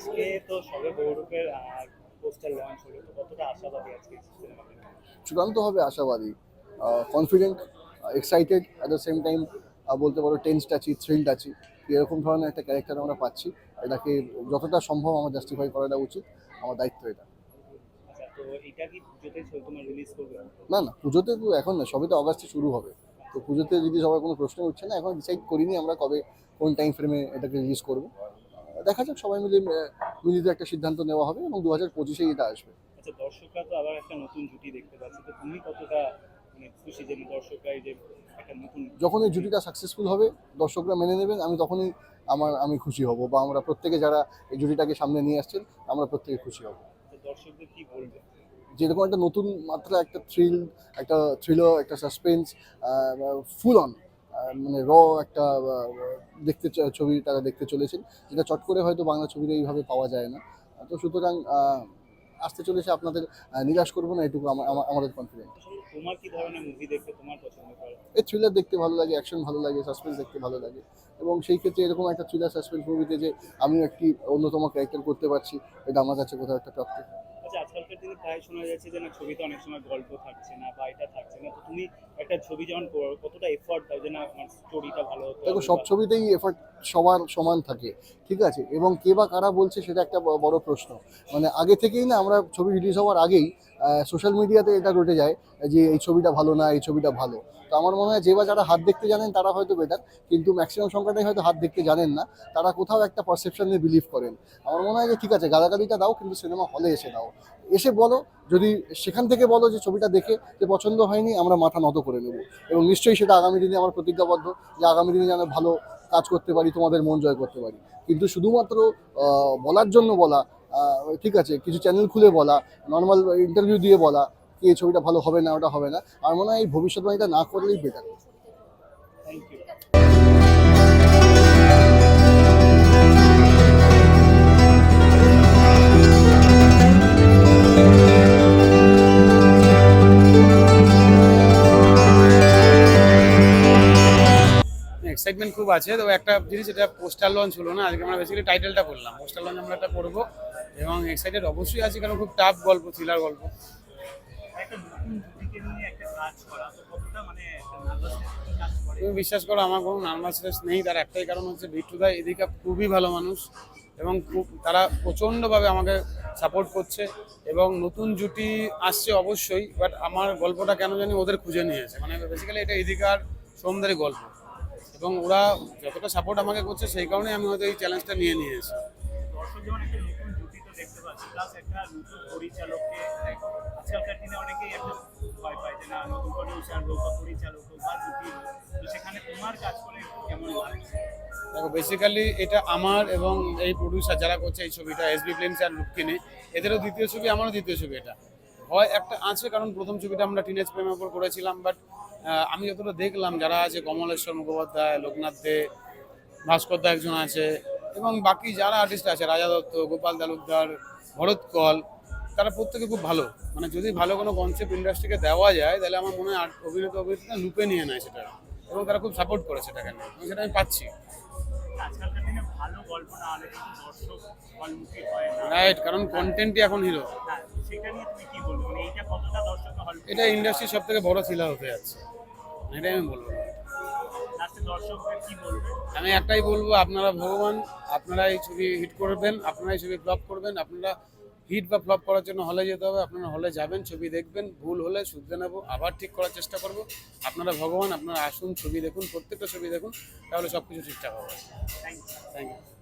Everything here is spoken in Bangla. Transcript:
আজকে তো সবে গৌরবের পোস্টার লঞ্চ হলো তো কতটা আশাবাদী আজকে চূড়ান্তভাবে আশাবাদী। Confident excited at the same time বলতে পারো টেন্সড আছি থ্রিল্ড আছি। এরকম ধরনের একটা ক্যারেক্টার আমরা পাচ্ছি এটাকে যতটা সম্ভব আমার জাস্টিফাই করাটা উচিত আমার দায়িত্ব এটা। আচ্ছা না না পুজোতে তো এখন না সবে তো অগাস্টে শুরু হবে। তো পুজোতে যদি সবার কোনো প্রশ্ন উঠছে না এখন ডিসাইড করিনি আমরা কবে কোন টাইম ফ্রেমে এটাকে রিলিজ করব। দেখা যাক সবাই মিলে মিলিত একটা সিদ্ধান্ত নেওয়া হবে এবং দু হাজার পঁচিশেই এটা আসবে। আচ্ছা দর্শকরা তো আবার একটা নতুন জুটি দেখতে পাচ্ছে। তো তুমি কতটা মানে খুশি যে দর্শকরা এই যে একটা নতুন যখন এই জুটিটা সাকসেসফুল হবে দর্শকরা মেনে নেবেন। আমি তখনই আমার আমি খুশি হব বা আমরা প্রত্যেকে যারা এই জুটিটাকে সামনে নিয়ে আসছেন আমরা প্রত্যেকে খুশি হব। দর্শকদের কি বলবে? যেরকম একটা নতুন মাত্রা একটা থ্রিল একটা থ্রিলার একটা সাসপেন্স ফুল অন মানে র একটা দেখতে ছবি তারা দেখতে চলেছেন। যেটা চট করে হয়তো বাংলা ছবিতে এইভাবে পাওয়া যায় না। তো সুতরাং আসতে চলেছে আপনাদের নিরাশ করব না এটুকু আমা- আমা- আমাদের কনফিডেন্ট তোমার কি ধরনের মুভি দেখতে তোমার পছন্দ এই থ্রিলার দেখতে ভালো লাগে অ্যাকশন ভালো লাগে সাসপেন্স দেখতে ভালো লাগে। এবং সেই ক্ষেত্রে এরকম একটা থ্রিলার সাসপেন্স মুভিতে যে আমি একটি অন্যতম ক্যারেক্টার করতে পারছি এটা আমার কাছে কোথাও একটা প্রাপ্তি আচ্ছা আজকালকার দিনে প্রায় শোনা যাচ্ছে যে না ছবিতে অনেক সময় গল্প থাকছে না বা এটা থাকছে না। তো তুমি একটা ছবি যখন করো কতটা এফোর্ট দাও যে না আমার স্টোরিটা ভালো হতো দেখো সব ছবিতেই এফার্ট সবার সমান থাকে। ঠিক আছে? এবং কে বা কারা বলছে সেটা একটা বড় প্রশ্ন। মানে আগে থেকেই না আমরা ছবি রিলিজ হওয়ার আগেই সোশ্যাল মিডিয়াতে এটা রটে যায় যে এই ছবিটা ভালো না, এই ছবিটা ভালো। তো আমার মনে হয় যে বা যারা হাত দেখতে জানেন তারা হয়তো বেটার কিন্তু ম্যাক্সিমাম সংখ্যাটাই হয়তো হাত দেখতে জানেন না, তারা কোথাও একটা পারসেপশন নিয়ে বিলিভ করেন। আমার মনে হয় যে ঠিক আছে, গালাগালিটা দাও, কিন্তু সিনেমা হলে এসে দাও। এসে বলো, যদি সেখান থেকে বলো যে ছবিটা দেখে যে পছন্দ হয়নি, আমরা মাথা নত করে নেব। এবং নিশ্চয়ই সেটা আগামী দিনে আমার প্রতিজ্ঞাবদ্ধ যে আগামী দিনে যেন ভালো কাজ করতে পারি, তোমাদের মন জয় করতে পারি। কিন্তু শুধুমাত্র বলার জন্য বলা ঠিক আছে, কিছু চ্যানেল খুলে বলা নর্মাল ইন্টারভিউ দিয়ে বলা, কি এই ছবিটা ভালো হবে না, ওটা হবে না, আর মনে হয় এই ভবিষ্যৎবাণীটা না করলেই বেটার এক্সাইটমেন্ট খুব আছে তো একটা জিনিস এটা পোস্টার লঞ্চ হলো না, আজকে আমরা বেসিক্যালি টাইটেলটা করলাম পোস্টার লঞ্চ আমরা একটা করব এবং এক্সাইটেড অবশ্যই আছি, কারণ খুব টাফ গল্প থ্রিলার গল্প। তুমি বিশ্বাস করো, আমার কোনো নার্ভাসনেস নেই, তার একটাই কারণ হচ্ছে বিট্টুদা এদিকে খুবই ভালো মানুষ এবং খুব, তারা প্রচণ্ডভাবে আমাকে সাপোর্ট করছে এবং নতুন জুটি আসছে অবশ্যই বাট আমার গল্পটা কেন জানি ওদের খুঁজে নিয়েছে মানে বেসিক্যালি এটা এদিকার সোমদারি গল্প। এবং ওরা যতটা সাপোর্ট আমাকে করছে সেই কারণে আমি হয়তো এই চ্যালেঞ্জটা নিয়ে নিয়ে বা বা লাগছে? দেখো বেসিক্যালি এটা আমার এবং এই প্রডিউসার যারা করছে এই ছবিটা এসবি ফিল্মস আর রুটকিনে এদেরও দ্বিতীয় ছবি আমারও দ্বিতীয় ছবি এটা। হয় একটা আছে কারণ প্রথম ছবিটা আমরা টিনেজ প্রেমের উপর করেছিলাম বাট আমি যতটা দেখলাম যারা আছে কমলেশ্বর মুখোপাধ্যায় লোকনাথ দে ভাস্কর দা একজন আছে এবং বাকি যারা আর্টিস্ট আছে রাজা দত্ত গোপাল তালুকদার ভরত কল তারা প্রত্যেকে খুব ভালো। মানে যদি ভালো কোনো কনসেপ্ট ইন্ডাস্ট্রিকে দেওয়া যায় তাহলে আমার মনে হয় অভিনেতা অভিনেতা লুপে নিয়ে নেয় সেটা। এবং তারা খুব সাপোর্ট করে সেটাকে এবং সেটা আমি পাচ্ছি। রাইট কারণ কন্টেন্টই এখন হিরো হ্যাঁ। সেটা নিয়ে তুমি কি বলব? মানে এইটা কতটা দর্শক হল? এটা ইন্ডাস্ট্রির সব থেকে বড় থ্রিলার হতে যাচ্ছে। এটাই আমি বলব। আমি একটাই বলব আপনারা ভগবান আপনারা এই ছবি হিট করবেন আপনারা এই ছবি ফ্লপ করবেন আপনারা হিট বা ফ্লপ করার জন্য হলে যেতে হবে আপনারা হলে যাবেন ছবি দেখবেন ভুল হলে শুধরে নেব আবার ঠিক করার চেষ্টা করব। আপনারা ভগবান আপনারা আসুন ছবি দেখুন প্রত্যেকটা ছবি দেখুন তাহলে সব কিছু ঠিকঠাক হবে। Thank you thank you